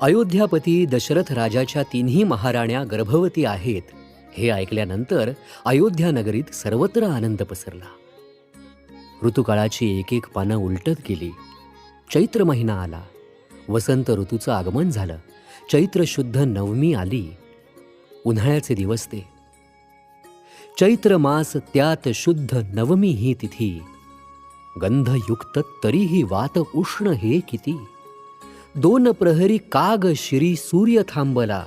अयोध्यापती दशरथ राजाच्या तिन्ही महाराण्या गर्भवती आहेत हे ऐकल्यानंतर अयोध्या नगरीत सर्वत्र आनंद पसरला. ऋतुकाळाची एक एक पानं उलटत गेली. चैत्र महिना आला. वसंत ऋतूचं आगमन झालं. चैत्र शुद्ध नवमी आली. उन्हाळ्याचे दिवस ते. चैत्र मास त्यात शुद्ध नवमी ही तिथी. गंधयुक्त तरीही वात उष्ण हे किती. दोन प्रहरी काग श्री सूर्य थांबला.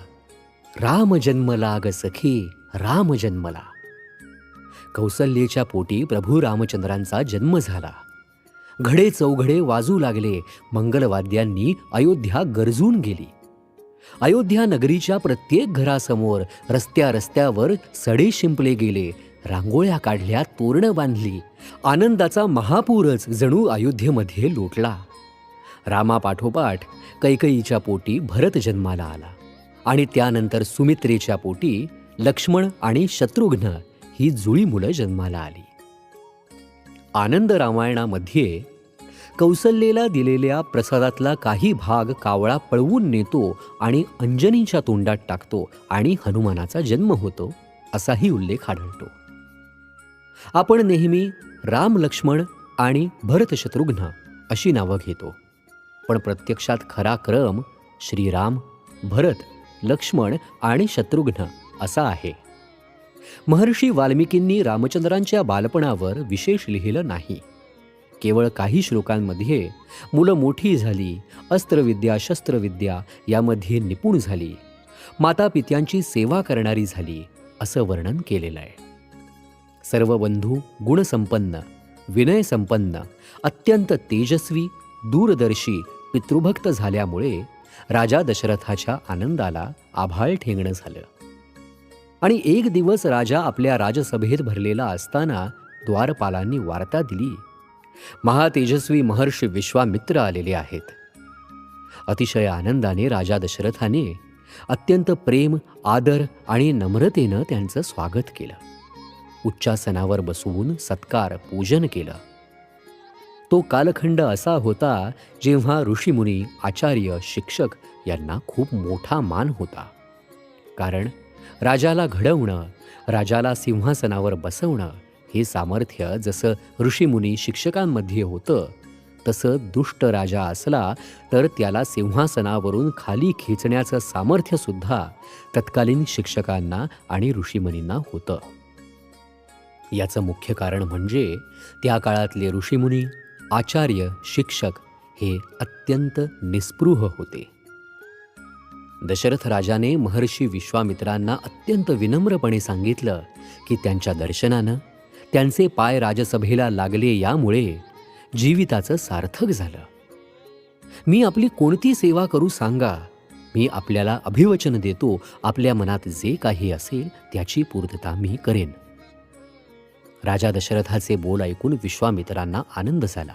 राम जन्मला ग सखी राम जन्मला कौसल्येच्या पोटी प्रभू रामचंद्रांचा जन्म झाला. घडे चौघडे वाजू लागले मंगलवाद्यांनी अयोध्या गरजून गेली. अयोध्या नगरीच्या प्रत्येक घरासमोर रस्त्या रस्त्यावर सडे शिंपले गेले रांगोळ्या काढल्या तोरणं बांधली. आनंदाचा महापूरच जणू अयोध्येमध्ये लोटला. रामापाठोपाठ कैकईच्या पोटी भरत जन्माला आला. आणि त्यानंतर सुमित्रेच्या पोटी लक्ष्मण आणि शत्रुघ्न ही जुळी मुलं जन्माला आली. आनंद रामायणामध्ये कौसल्येला दिलेल्या प्रसादातला काही भाग कावळा पळवून नेतो आणि अंजनीच्या तोंडात टाकतो आणि हनुमानाचा जन्म होतो असाही उल्लेख आढळतो. आपण नेहमी राम लक्ष्मण आणि भरत शत्रुघ्न अशी नावं घेतो. पण प्रत्यक्षात खरा क्रम श्रीराम भरत लक्ष्मण आणि शत्रुघ्न असा आहे. महर्षी वाल्मिकींनी रामचंद्रांच्या बालपणावर विशेष लिहिलं नाही. केवळ काही श्लोकांमध्ये मुलं मोठी झाली अस्त्रविद्या शस्त्रविद्या यामध्ये निपुण झाली मातापित्यांची सेवा करणारी झाली असं वर्णन केलेलं आहे. सर्व बंधू गुणसंपन्न विनयसंपन्न अत्यंत तेजस्वी दूरदर्शी पितृभक्त झाल्यामुळे राजा दशरथाच्या आनंदाला आभाळ ठेंगणं झालं. आणि एक दिवस राजा आपल्या राजसभेत भरलेला असताना द्वारपालांनी वार्ता दिली. महातेजस्वी महर्षी विश्वामित्र आलेले आहेत. अतिशय आनंदाने राजा दशरथाने अत्यंत प्रेम आदर आणि नम्रतेनं त्यांचं स्वागत केलं. उच्चासनावर बसवून सत्कार पूजन केलं. तो कालखंड असा होता जेव्हा ऋषीमुनी आचार्य शिक्षक यांना खूप मोठा मान होता. कारण राजाला घडवणं राजाला सिंहासनावर बसवणं हे सामर्थ्य जसं ऋषीमुनी शिक्षकांमध्ये होतं तसं दुष्ट राजा असला तर त्याला सिंहासनावरून खाली खेचण्याचं सामर्थ्यसुद्धा तत्कालीन शिक्षकांना आणि ऋषीमुनींना होतं. याचं मुख्य कारण म्हणजे त्या काळातले ऋषीमुनी आचार्य शिक्षक हे अत्यंत निस्पृह होते. दशरथ राजाने महर्षी विश्वामित्रांना अत्यंत विनम्रपणे सांगितलं की त्यांच्या दर्शनानं त्यांचे पाय राजसभेला लागले यामुळे जीविताचं सार्थक झालं. मी आपली कोणती सेवा करू सांगा? मी आपल्याला अभिवचन देतो. आपल्या मनात जे काही असेल त्याची पूर्तता मी करेन. राजा दशरथाचे बोल ऐकून विश्वामित्रांना आनंद झाला.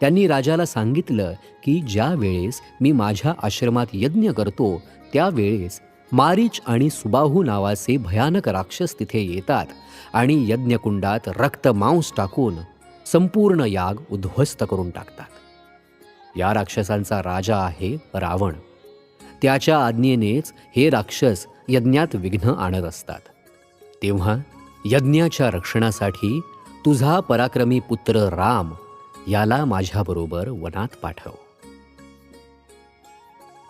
त्यांनी राजाला सांगितलं की ज्या वेळेस मी माझ्या आश्रमात यज्ञ करतो त्यावेळेस मारीच आणि सुबाहू नावाचे भयानक राक्षस तिथे येतात आणि यज्ञकुंडात रक्त मांस टाकून संपूर्ण याग उद्ध्वस्त करून टाकतात. या राक्षसांचा राजा आहे रावण. त्याच्या आज्ञेनेच हे राक्षस यज्ञात विघ्न आणत असतात. तेव्हा यज्ञाच्या रक्षणासाठी तुझा पराक्रमी पुत्र राम याला माझ्याबरोबर वनात पाठव.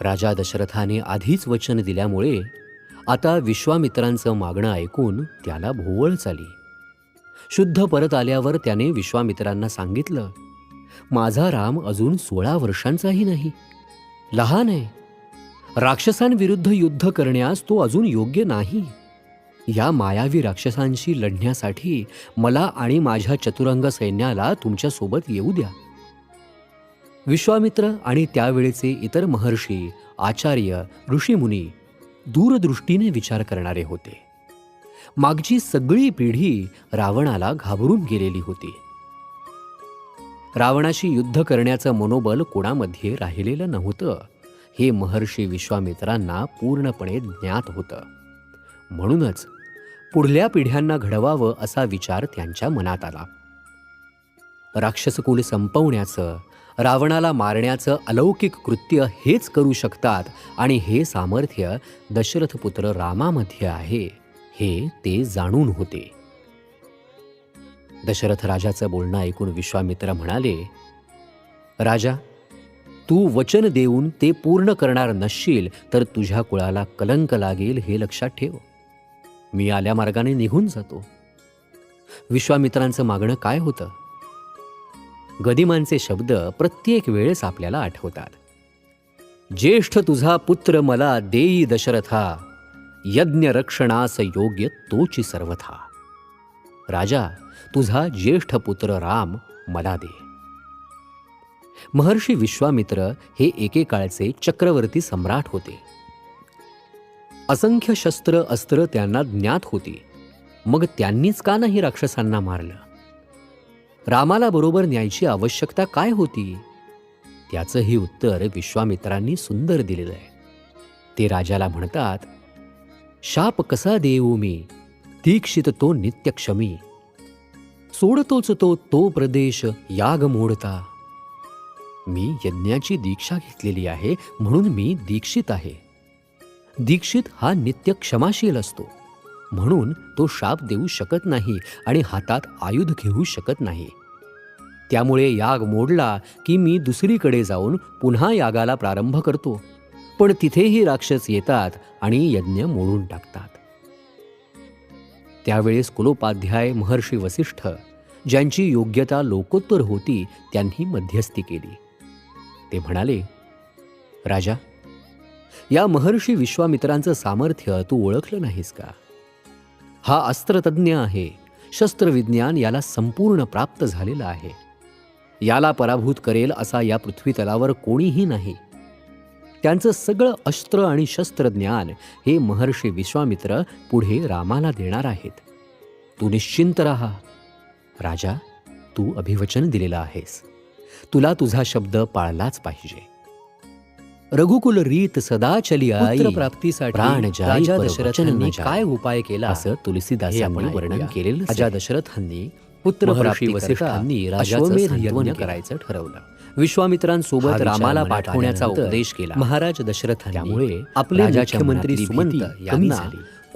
राजा दशरथाने आधीच वचन दिल्यामुळे आता विश्वामित्रांचं मागणं ऐकून त्याला भोवळ चाली. शुद्ध परत आल्यावर त्याने विश्वामित्रांना सांगितलं माझा राम अजून सोळा वर्षांचाही नाही. लहान आहे. राक्षसांविरुद्ध युद्ध करण्यास तो अजून योग्य नाही. या मायावी राक्षसांशी लढण्यासाठी मला आणि माझ्या चतुरंग सैन्याला तुमच्यासोबत येऊ द्या. विश्वामित्र आणि त्यावेळेचे इतर महर्षी आचार्य ऋषीमुनी दूरदृष्टीने विचार करणारे होते. मागची सगळी पिढी रावणाला घाबरून गेलेली होती. रावणाशी युद्ध करण्याचं मनोबल कोणामध्ये राहिलेलं नव्हतं हे महर्षी विश्वामित्रांना पूर्णपणे ज्ञात होतं. म्हणूनच पुढल्या पिढ्यांना घडवावं असा विचार त्यांच्या मनात आला. राक्षसकुल संपवण्याचं रावणाला मारण्याचं अलौकिक कृत्य हेच करू शकतात आणि हे सामर्थ्य दशरथपुत्र रामामध्ये आहे हे ते जाणून होते. दशरथ राजाचं बोलणं ऐकून विश्वामित्र म्हणाले राजा तू वचन देऊन ते पूर्ण करणार नसशील तर तुझ्या कुळाला कलंक लागेल हे लक्षात ठेव. मी आल्या मार्गाने निघून जातो. विश्वामित्रांचं मागणं काय होतं? गदिमांचे शब्द प्रत्येक वेळेस आपल्याला आठवतात. ज्येष्ठ तुझा पुत्र मला देई दशरथा यज्ञ रक्षणास योग्य तोची सर्वथा. राजा तुझा ज्येष्ठ पुत्र राम मला दे. महर्षी विश्वामित्र हे एकेकाळचे चक्रवर्ती सम्राट होते. असंख्य शस्त्र अस्त्र त्यांना ज्ञात होती. मग त्यांनीच का नाही राक्षसांना मारलं? रामाला बरोबर न्यायची आवश्यकता काय होती? त्याचंही उत्तर विश्वामित्रांनी सुंदर दिलेलं आहे. ते राजाला म्हणतात शाप कसा देऊ मी? दीक्षित तो नित्यक्षमी. सोडतोच तो तो प्रदेश याग मोडता. मी यज्ञाची दीक्षा घेतलेली आहे म्हणून मी दीक्षित आहे. दीक्षित हा नित्य क्षमाशील असतो. म्हणून तो शाप देऊ शकत नाही आणि हातात आयुध घेऊ शकत नाही. त्यामुळे याग मोडला की मी दुसरीकडे जाऊन पुन्हा यागाला प्रारंभ करतो. पण तिथेही राक्षस येतात आणि यज्ञ मोडून टाकतात. त्यावेळेस कुलोपाध्याय महर्षी वसिष्ठ ज्यांची योग्यता लोकोत्तर होती त्यांनी मध्यस्थी केली. ते म्हणाले राजा या महर्षी विश्वामित्रांचं सामर्थ्य तू ओळखलं नाहीस का? हा अस्त्रतज्ञ आहे. शस्त्रविज्ञान याला संपूर्ण प्राप्त झालेलं आहे. याला पराभूत करेल असा या पृथ्वीतलावर कोणीही नाही. त्यांचं सगळं अस्त्र आणि शस्त्रज्ञान हे महर्षी विश्वामित्र पुढे रामाला देणार आहेत. तू निश्चिंत राहा. राजा तू अभिवचन दिलेलं आहेस. तुला तुझा शब्द पाळलाच पाहिजे. रघुकुल रीत सदा चली आई जाई राजा दशरथांनी. काय उपाय केला असं तुलसीदासांनी वर्णन. केलेलं राजा दशरथांनी पुत्रप्राप्ती महर्षी वसिष्ठांनी सांत्वन यज्ञ करायचं ठरवलं विश्वामित्रांसोबत रामाला पाठवण्याचा उपदेश केला महाराज दशरथांनी त्यामुळे आपले मुख्यमंत्री सुमंत यांना.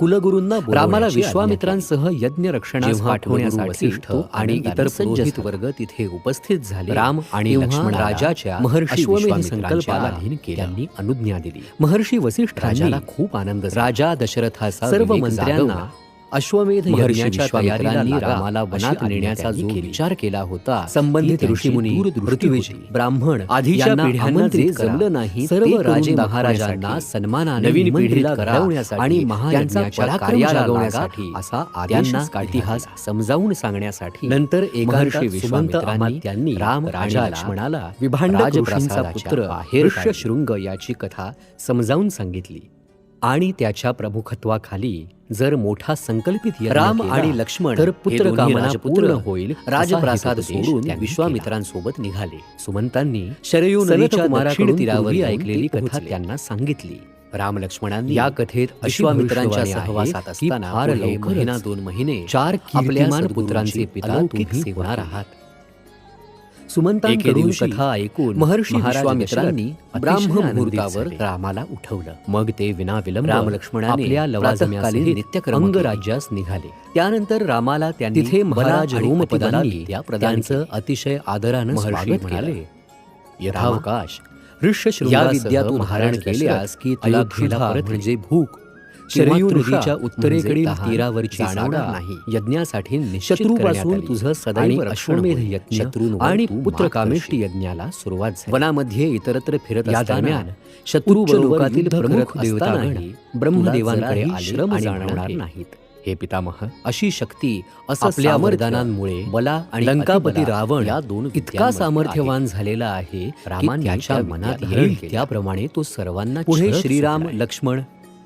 कुलगुरूंना रामाला विश्वामित्रांसह यज्ञ रक्षणास पाठवण्यासाठी आणि इतर पुरोहित. वर्ग तिथे उपस्थित झाले राम आणि लक्ष्मण राजाच्या महर्षी संकल्पाला. त्यांनी अनुज्ञा दिली महर्षी वसिष्ठ राजाला खूप आनंद राजा दशरथाचा सर्व मंत्र्यांना. अश्वमेध यज्ञाच्या तयारीला रामाला वनात नेण्याचा त्यांनी जो. विचार केला होता संबंधित ऋषीमुनी, होती. ब्राह्मण आधीच्या करा. जमलं नाही सर्व राजे महाराजांना सन्मानाने नवीन पिढीला घडवण्यासाठी आणि पराक्रम कार्याला असा त्यांना आदेश इतिहास समजावून सांगण्यासाठी नंतर सुमंत विश्वामित्रांनी अमात्यांनी राम राजा लक्ष्मणाला राजप्रासादाच्या पुत्र बाहेर ऋष्यशृंग याची कथा समजावून सांगितली आणि त्याच्या प्रमुखत्वाखाली जर मोठा संकल्पित राम आणि लक्ष्मण तर पुत्र कामना पूर्ण होईल राजप्रासाद सोडून विश्वामित्रांसोबत निघाले. सुमंतांनी शरयू नदीच्या दक्षिण तीरावर ऐकलेली कथा. त्यांना सांगितली. राम लक्ष्मणांनी या कथेत कथेत अशी विश्वामित्रांच्या भविष्यवाणी आहे सहवासात असताना फार महिना दोन महिने चार आपल्या सद्गुरूंचे पिता तुम्ही होणार. आहात. सुमंतांकडून कथा ऐकून महर्षी विश्वामित्रांनी ब्राह्म मुहूर्तावर. रामाला उठवलं. मग ते विनाविलंब राम लक्ष्मणाने नित्यकर्म केले. अंगराज्यास निघाले. त्यानंतर रामाला त्यांनी तिथे महाराज रोमपदांनी त्यांचं अतिशय आदरानं महर्षी स्वागत म्हणाले, केले यथावकाश ऋष्य या विद्या तू धारण केल्यास की तुला म्हणजे भूक शरयू शरयू नदीच्या नदीच्या उत्तरेकडील म्हणजे तीरावरची जागा नाही. यज्ञासाठी शत्रूपासून. तुझं सदैव अश्वमेध. यज्ञ आणि करशील. यज्ञाला सुरुवात झाली वनामध्ये इतरत्र फिरत असताना शत्रू लोकातील प्रमुख देवतागण ब्रह्मदेवांकडे तुला आले जराही आणि श्रम जाणवणार नाहीत हे पितामह अशी शक्ती असं आपल्या सामर्थ्य, वरदानांमुळे बला आणि लंकापती रावण या दोन इतका सामर्थ्यवान झालेला आहे रामाने त्या मनात येईल. त्याप्रमाणे तो सर्वांना पुढे श्रीराम. लक्ष्मण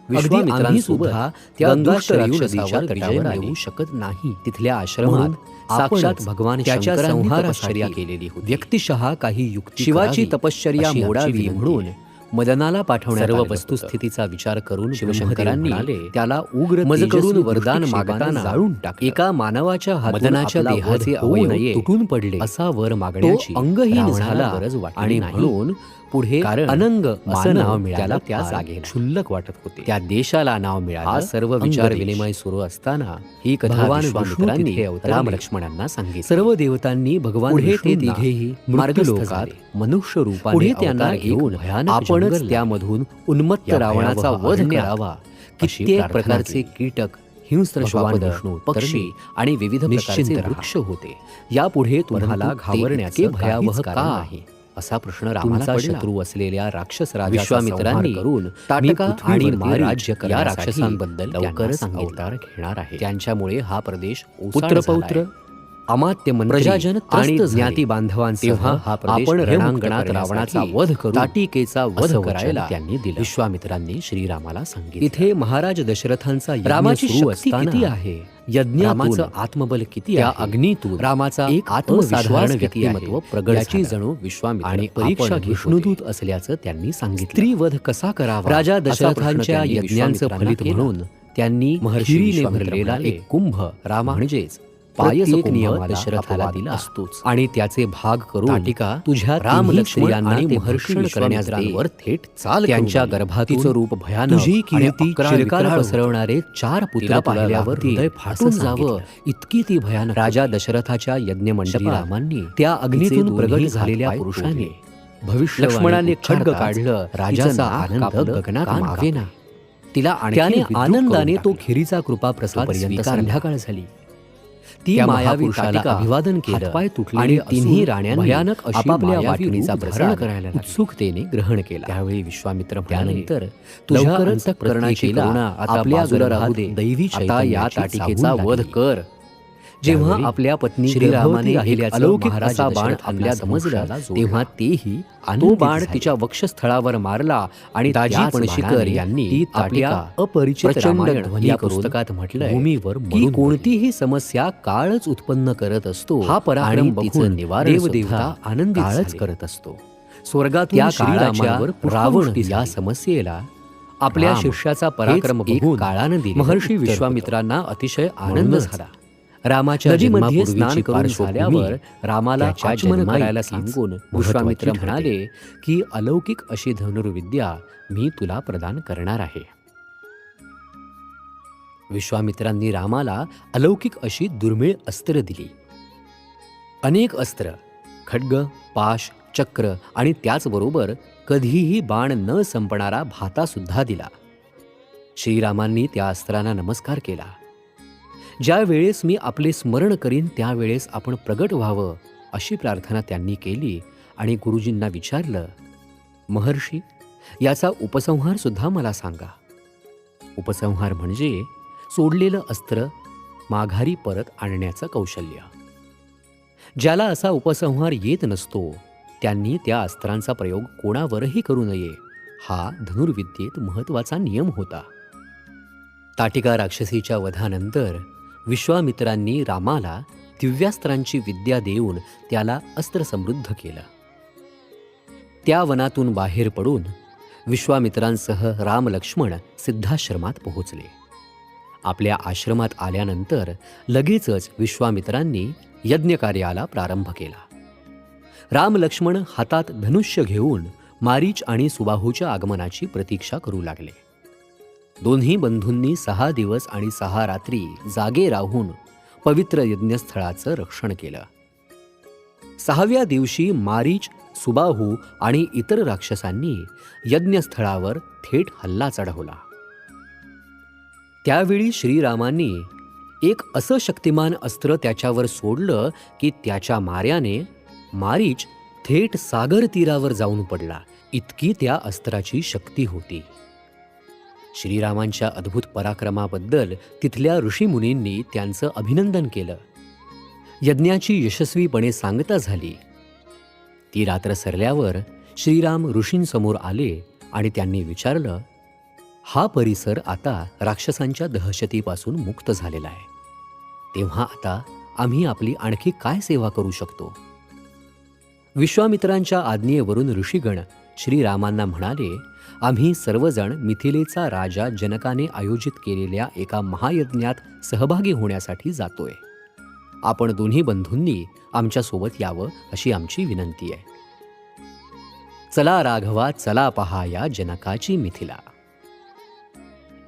सुद्धा त्या दुष्ट राक्षसावर विजय मिळवू. शकत नाही तिथल्या आश्रमात साक्षात भगवान त्याच्या तपश्चर्या केलेली होती व्यक्तिशः काही युक्ती शिवाची तपश्चर्या मोडावी म्हणून. मदनाला पाठवण्यात सर्व. वस्तुस्थितीचा विचार करून शिवशंकरांनी त्याला उग्र मज तेजस्वी करून वरदान मागताना जाळून टाकलं. एका मानवाच्या मदनाच्या देहाचे अवयव तुटून पडले असा वर मागण्याची अंगहीन रावणाला झाला गरज वाटली आणि नाही. म्हणून पुढे कारण अनंग असं नाव मिळालं त्या. जागेला क्षुल्लक वाटत होते त्या देशाला नाव मिळालं हा सर्व. विचार विनिमय सुरू असताना ही कथा भगवान विश्वामित्रांनी विष्णू तिथे अवतरले. राम लक्ष्मणांना सांगितली सर्व देवतांनी भगवान पुढे ते विष्णूंना तिघेही झाले. मनुष्य रूपाने पुढे त्यांना घेऊन आपणच जंगल त्यामधून उन्मत्त रावणाचा वध करावा कित्येक प्रकारचे. कीटक हिंस्त्र विष्णू पक्षी आणि विविध प्रकारचे. वृक्ष होते यापुढे तुम्हाला घाबरण्याचे भयावह का आहे असा प्रश्न रामाला. शत्रू असलेल्या राक्षस विश्वामित्रांनी करून ताटका आणि राज्य या राक्षसांबद्दल लवकरच. अवतार घेणार आहे त्यांच्यामुळे हा प्रदेश पुत्र पुत्रपौत्र पौत्र अमात्य प्रजाजन आणि. ज्ञाती बांधवांसह आपण रणांगणात रावणाचा वध करून ताटिकेचा वध करायला त्यांनी दिलं. विश्वामित्रांनी श्रीरामाला सांगितलं इथे महाराज दशरथांचा रामाची शक्ती किती आहे यज्ञातून रामाचं आत्मबल किती आहे अग्नीतून रामाचा एक किती व्यक्तिमत्व झालं. जणू विश्वामित्र आणि परीक्षा विष्णुदूत. असल्याचं त्यांनी सांगितलं स्त्रीवध कसा करावा राजा दशरथांच्या यज्ञांचं फलित. म्हणून त्यांनी महर्षी खिरीने विश्वामित्र भरलेला एक कुंभ रामा, म्हणजेच दशरथाला दिला असतोच. आणि त्याचे भाग करून तुझ्या राम आणि ते. विश्वामित्रांवर थेट चाल त्यांच्या करून आली. गर्भातून तिचं रूप भयानक तुझी आणि कीर्ती चिरकाल. पसरवणारे चार पुत्र पाहिल्यावर हृदय फाटून जावं. इतकी ती भयानक राजा. दशरथाच्या यज्ञमंडपात श्रीरामांनी त्या अग्नीतून प्रगट झालेल्या पुरुषाने. भविष्य लक्ष्मणाने खड्ग काढलं राजाचा आनंद गगनात मावेना. तिला त्याने विद्रूप आनंदाने तो. खिरीचा कृपा स्वीकारला. संध्याकाळ झाली ती मायावी अभिवादन केलं हातपाय तुटलेले आणि तिन्ही राण्यांनी भयानक अशी आपापल्या वाटणीचा धारण करायला. उत्सुकतेने ग्रहण केला त्यावेळी विश्वामित्र त्यानंतर तुझ्या अंतःकरणाची करुणा आपल्या. दैवी आता या ताटिकेचा वध. कर जेव्हा आपल्या पत्नी श्रीरामाने अलौकिक असा बाण आपल्या समजलं तेव्हा तेही तो बाण. तिच्या वक्षस्थळावर मारला आणि दाजी पणशीकर यांनी आपल्या अपरिचित या पुस्तकात म्हटलंय भूमीवर कोणतीही समस्या काळच उत्पन्न करत असतो हा पराक्रम बघून देवदेवता झाले. करत असतो. त्या श्रीरामावर काळाच्या रावण या. समस्येला आपल्या शिष्याचा पराक्रम काळानं महर्षी विश्वामित्रांना अतिशय आनंद झाला. रामाच्या नदीमध्ये स्नान करून झाल्यावर रामाला आचमन करायला सांगून विश्वामित्र. म्हणाले की अलौकिक अशी धनुर्विद्या मी तुला प्रदान करणार आहे. विश्वामित्रांनी रामाला अलौकिक अशी दुर्मिळ अस्त्र दिली. अनेक अस्त्र खड्ग पाश चक्र आणि त्याचबरोबर कधीही बाण न संपणारा भाता सुद्धा दिला. श्रीरामांनी त्या अस्त्रांना नमस्कार केला. ज्या वेळेस मी आपले स्मरण करीन त्यावेळेस आपण प्रगट व्हावं अशी प्रार्थना त्यांनी केली आणि गुरुजींना विचारलं महर्षी याचा उपसंहार सुद्धा मला सांगा. उपसंहार म्हणजे सोडलेलं अस्त्र माघारी परत आणण्याचं कौशल्य. ज्याला असा उपसंहार येत नसतो त्यांनी त्या अस्त्रांचा प्रयोग कोणावरही करू नये हा धनुर्विद्येत महत्त्वाचा नियम होता. ताटिका राक्षसीच्या वधानंतर विश्वामित्रांनी रामाला दिव्यास्त्रांची विद्या देऊन त्याला अस्त्रसमृद्ध केलं. त्या वनातून बाहेर पडून विश्वामित्रांसह राम लक्ष्मण सिद्धाश्रमात पोहोचले. आपल्या आश्रमात आल्यानंतर लगेचच विश्वामित्रांनी यज्ञकार्याला प्रारंभ केला. राम लक्ष्मण हातात धनुष्य घेऊन मारीच आणि सुबाहूच्या आगमनाची प्रतीक्षा करू लागले. दोन्ही बंधूंनी सहा दिवस आणि सहा रात्री जागे राहून पवित्र यज्ञस्थळाचं रक्षण केलं. सहाव्या दिवशी मारीच सुबाहू आणि इतर राक्षसांनी यज्ञस्थळावर थेट हल्ला चढवला. त्यावेळी श्रीरामांनी एक असं शक्तिमान अस्त्र त्याच्यावर सोडलं की त्याच्या माऱ्याने मारीच थेट सागर तीरावर जाऊन पडला. इतकी त्या अस्त्राची शक्ती होती. श्रीरामांच्या अद्भुत पराक्रमाबद्दल तिथल्या ऋषीमुनींनी त्यांचं अभिनंदन केलं. यज्ञाची यशस्वीपणे सांगता झाली. ती रात्र सरल्यावर श्रीराम ऋषींसमोर आले आणि त्यांनी विचारलं हा परिसर आता राक्षसांच्या दहशतीपासून मुक्त झालेला आहे. तेव्हा आता आम्ही आपली आणखी काय सेवा करू शकतो? विश्वामित्रांच्या आज्ञेवरून ऋषीगण श्रीरामांना म्हणाले आम्ही सर्वजण मिथिलेचा राजा जनकाने आयोजित केलेल्या एका महायज्ञात सहभागी होण्यासाठी जातोय. आपण दोन्ही बंधूंनी आमच्यासोबत यावं अशी आमची विनंती आहे. चला राघवा चला पहा या जनकाची मिथिला.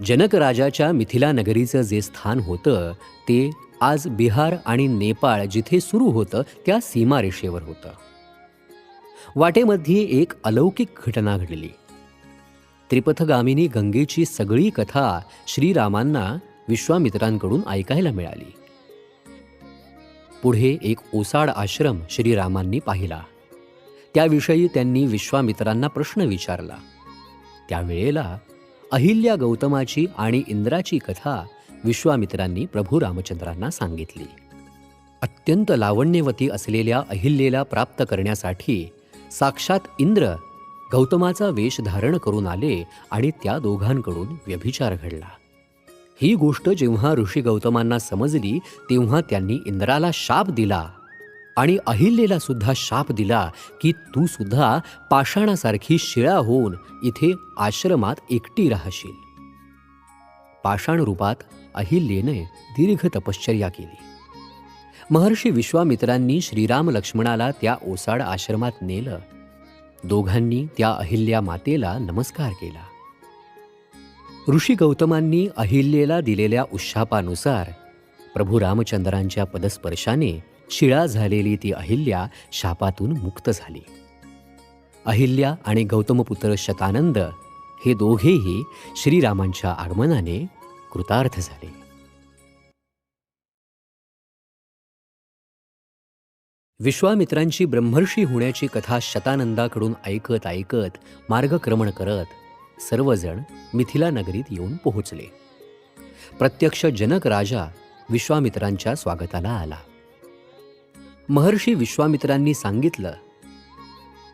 जनक राजाच्या मिथिला नगरीचं जे स्थान होतं ते आज बिहार आणि नेपाळ जिथे सुरू होतं त्या सीमारेषेवर होतं. वाटेमध्ये एक अलौकिक घटना घडली. त्रिपथगामिनी गंगेची सगळी कथा श्रीरामांना विश्वामित्रांकडून ऐकायला मिळाली. पुढे एक ओसाड आश्रम श्रीरामांनी पाहिला. त्याविषयी त्यांनी विश्वामित्रांना प्रश्न विचारला. त्यावेळेला अहिल्या गौतमाची आणि इंद्राची कथा विश्वामित्रांनी प्रभू रामचंद्रांना सांगितली. अत्यंत लावण्यवती असलेल्या अहिल्येला प्राप्त करण्यासाठी साक्षात इंद्र गौतमाचा वेश धारण करून आले आणि त्या दोघांकडून व्यभिचार घडला. ही गोष्ट जेव्हा ऋषी गौतमांना समजली तेव्हा त्यांनी इंद्राला शाप दिला आणि अहिल्येला सुद्धा शाप दिला की तू सुद्धा पाषाणासारखी शिळा होऊन इथे आश्रमात एकटी राहशील. पाषाण रूपात अहिल्येने दीर्घ तपश्चर्या केली. महर्षी विश्वामित्रांनी श्रीराम लक्ष्मणाला त्या ओसाड आश्रमात नेलं. दोघांनी त्या अहिल्या मातेला नमस्कार केला. ऋषी गौतमांनी अहिल्येला दिलेल्या उशापानुसार प्रभू रामचंद्रांच्या पदस्पर्शाने शिळा झालेली ती अहिल्या शापातून मुक्त झाली. अहिल्या आणि गौतमपुत्र शतानंद हे दोघेही श्रीरामांच्या आगमनाने कृतार्थ झाले. विश्वामित्रांची ब्रह्मर्षी होण्याची कथा शतानंदाकडून ऐकत ऐकत मार्गक्रमण करत सर्वजण मिथिला नगरीत येऊन पोहोचले. प्रत्यक्ष जनक राजा विश्वामित्रांच्या स्वागताला आला. महर्षी विश्वामित्रांनी सांगितलं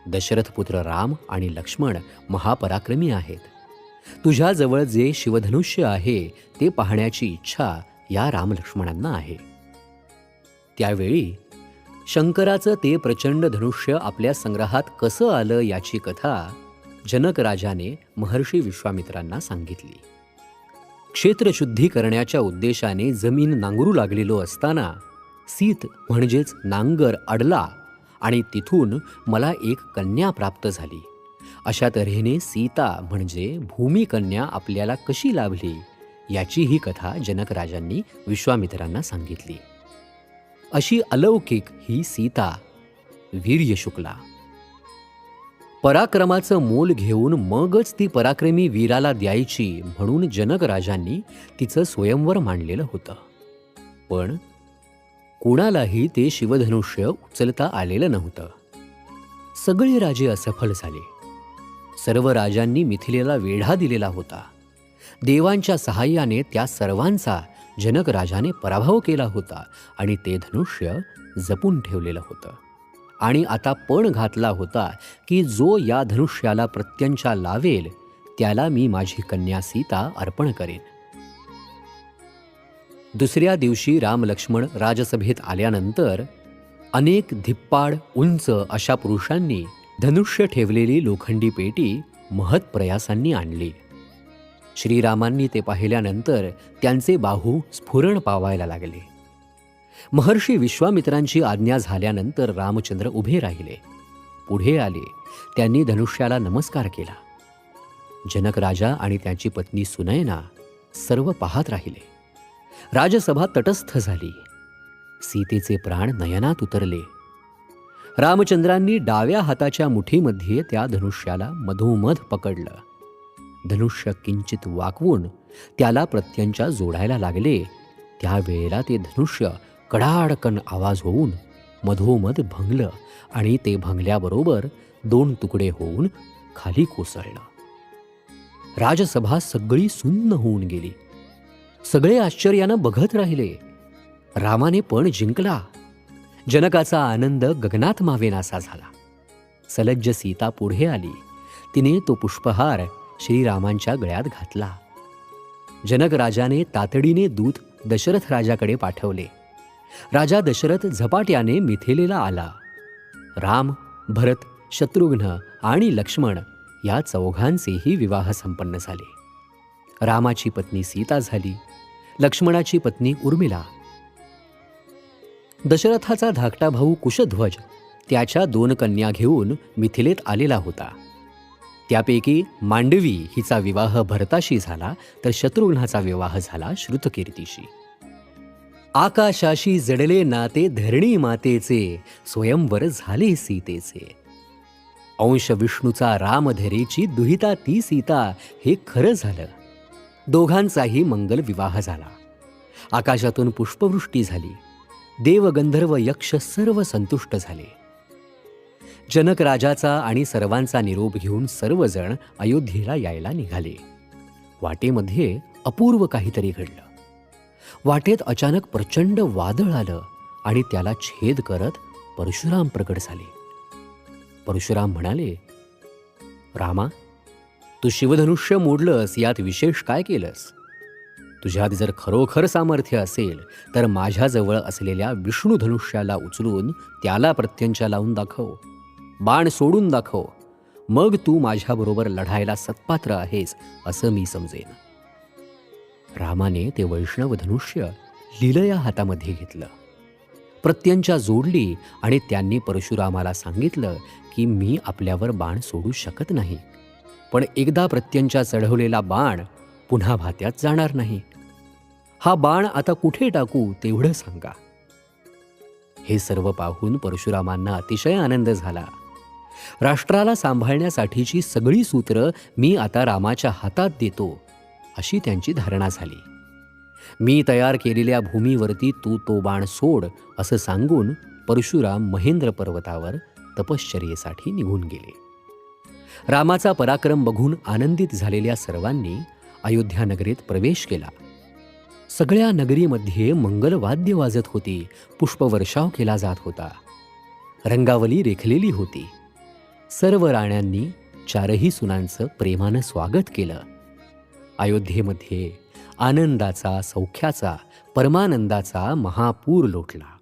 दशरथपुत्र राम आणि लक्ष्मण महापराक्रमी आहेत. तुझ्याजवळ जे शिवधनुष्य आहे ते पाहण्याची इच्छा या रामलक्ष्मणांना आहे. त्यावेळी शंकराचं ते प्रचंड धनुष्य आपल्या संग्रहात कसं आलं याची कथा जनक राजाने महर्षी विश्वामित्रांना सांगितली. क्षेत्रशुद्धी करण्याच्या उद्देशाने जमीन नांगरू लागलेलो असताना सीत म्हणजेच नांगर अडला आणि तिथून मला एक कन्या प्राप्त झाली. अशा तऱ्हेने सीता म्हणजे भूमिकन्या आपल्याला कशी लाभली याची ही कथा जनक राजांनी विश्वामित्रांना सांगितली. अशी अलौकिक ही सीता वीर्य शुक्ला. पराक्रमाचं मोल घेऊन मगच ती पराक्रमी वीराला द्यायची म्हणून जनक राजांनी तिचं स्वयंवर मांडलेलं होतं. पण कुणालाही ते शिवधनुष्य उचलता आलेलं नव्हतं. सगळे राजे असफल झाले. सर्व राजांनी मिथिलेला वेढा दिलेला होता. देवांच्या सहाय्याने त्या सर्वांचा जनक राजाने पराभव केला होता आणि ते धनुष्य जपून ठेवलेलं होतं. आणि आता पण घातला होता की जो या धनुष्याला प्रत्यंचा लावेल त्याला मी माझी कन्या सीता अर्पण करेन. दुसऱ्या दिवशी राम लक्ष्मण राजसभेत आल्यानंतर अनेक धिप्पाड उंच अशा पुरुषांनी धनुष्य ठेवलेली लोखंडी पेटी महत्प्रयासांनी आणली. श्रीरामांनी ते पाहिल्यानंतर त्यांचे बाहू स्फुरण पावायला लागले. महर्षी विश्वामित्रांची आज्ञा झाल्यानंतर रामचंद्र उभे राहिले. पुढे आले. त्यांनी धनुष्याला नमस्कार केला. जनक राजा आणि त्यांची पत्नी सुनयना सर्व पाहत राहिले. राजसभा तटस्थ झाली. सीतेचे प्राण नयनात उतरले. रामचंद्रांनी डाव्या हाताच्या मुठीमध्ये त्या धनुष्याला मधोमध पकडलं. धनुष्य किंचित वाकवून त्याला प्रत्यंच्या जोडायला लागले. त्यावेळेला ते धनुष्य कडाडकन आवाज होऊन मधोमध भंगलं आणि ते भंगल्याबरोबर दोन तुकडे होऊन खाली कोसळलं. राजसभा सगळी सुन्न होऊन गेली. सगळे आश्चर्यानं बघत राहिले. रामाने पण जिंकला. जनकाचा आनंद गगनात मावेनासा झाला. सलज्ज सीता पुढे आली. तिने तो पुष्पहार श्रीरामांच्या गळ्यात घातला. जनक राजाने तातडीने दूत दशरथ राजाकडे पाठवले. राजा दशरथ झपाट्याने मिथिलेला आला. राम भरत शत्रुघ्न आणि लक्ष्मण या चौघांचेही विवाह संपन्न झाले. रामाची पत्नी सीता झाली. लक्ष्मणाची पत्नी उर्मिला. दशरथाचा धाकटा भाऊ कुशध्वज त्याच्या दोन कन्या घेऊन मिथिलेत आलेला होता. त्यापैकी मांडवी हिचा विवाह भरताशी झाला तर शत्रुघ्नाचा विवाह झाला श्रुतकीर्तीशी. आकाशाशी जडले नाते धरणी मातेचे स्वयंवर झाले सीतेचे. अंश विष्णूचा रामधरेची दुहिता ती सीता हे खरं झालं. दोघांचाही मंगल विवाह झाला. आकाशातून पुष्पवृष्टी झाली. देवगंधर्व यक्ष सर्व संतुष्ट झाले. जनक राजाचा आणि सर्वांचा निरोप घेऊन सर्वजण अयोध्येला यायला निघाले. वाटेमध्ये अपूर्व काहीतरी घडलं. वाटेत अचानक प्रचंड वादळ आलं आणि त्याला छेद करत परशुराम प्रकट झाले. परशुराम म्हणाले रामा तू शिवधनुष्य मोडलंस यात विशेष काय केलंस? तुझ्यात जर खरोखर सामर्थ्य असेल तर माझ्याजवळ असलेल्या विष्णू धनुष्याला उचलून त्याला प्रत्यंच्या लावून दाखव. बाण सोडून दाखव. मग तू माझ्याबरोबर लढायला सत्पात्र आहेस असं मी समजेन. रामाने ते वैष्णव धनुष्य लिलया हातामध्ये घेतलं. प्रत्यंच्या जोडली आणि त्यांनी परशुरामाला सांगितलं की मी आपल्यावर बाण सोडू शकत नाही. पण एकदा प्रत्यंच्या चढवलेला बाण पुन्हा भात्यात जाणार नाही. हा बाण आता कुठे टाकू तेवढं सांगा. हे सर्व पाहून परशुरामांना अतिशय आनंद झाला. राष्ट्राला सांभाळण्यासाठीची सगळी सूत्र मी आता रामाच्या हातात देतो अशी त्यांची धारणा झाली. मी तयार केलेल्या भूमीवरती तू तो बाण सोड असं सांगून परशुराम महेंद्र पर्वतावर तपश्चर्येसाठी निघून गेले. रामाचा पराक्रम बघून आनंदित झालेल्या सर्वांनी अयोध्या नगरीत प्रवेश केला. सगळ्या नगरीमध्ये मंगलवाद्य वाजत होती पुष्पवर्षाव केला जात होता. रंगावली रेखलेली होती. सर्व राण्यांनी चारही सुनांचं प्रेमानं स्वागत केलं. अयोध्येमध्ये आनंदाचा सौख्याचा परमानंदाचा महापूर लोटला.